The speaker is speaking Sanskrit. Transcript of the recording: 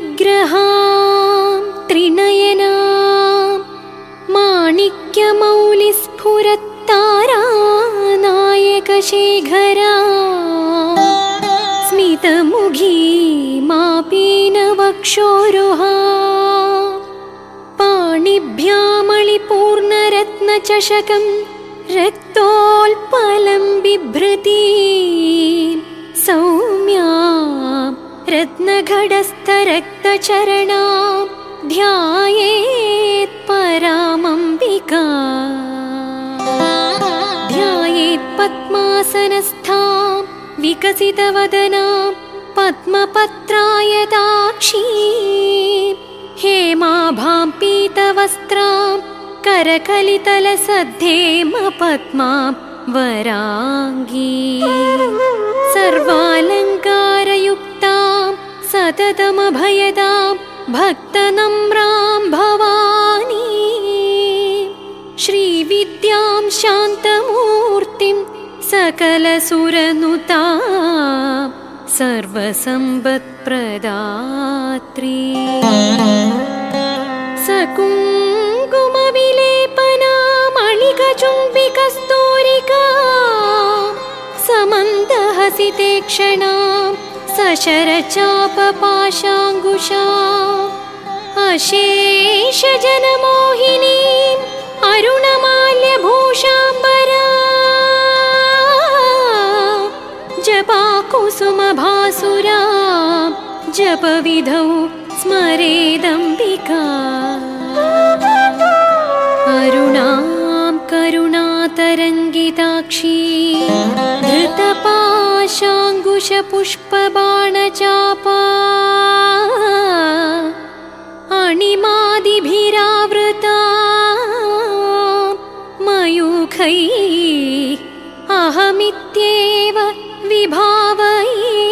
विग्रहां त्रिनयना माणिक्यमौलिस्फुरत्तारा नायकशेखरा स्मितमुखी मापीनवक्षोरुहा पाणिभ्यामणिपूर्णरत्नचषकं रक्तोल्पलं रत्नघटस्थरक्तचरणा ध्यायेत् परामम्बिका ध्यायेत् पद्मासनस्थां विकसितवदना पद्मपत्रायदाक्षी हेमाभां पीतवस्त्रां करकलितलसद्धेम पद्मां वराङ्गी सर्वालङ्कारयुक्तां सततमभयदां भक्तनम्रां भवानी। श्रीविद्यां शान्तमूर्तिं सकलसुरनुता सर्वसम्पत्प्रदात्री। सकुङ्कुमविलेपनामणिकचुम्बिकस्तूरिका समन्दहसितेक्षणां सशरचापपाशाङ्कुशा अशेषजनमोहिनीम् अरुणमाल्यभूषाम्बरा। जपाकुसुमभासुरा जपविधौ स्मरेदम्बिका धृतपाशाङ्कुशपुष्पबाणचापा अणिमादिभिरावृता। मयूखै अहमित्येव विभावये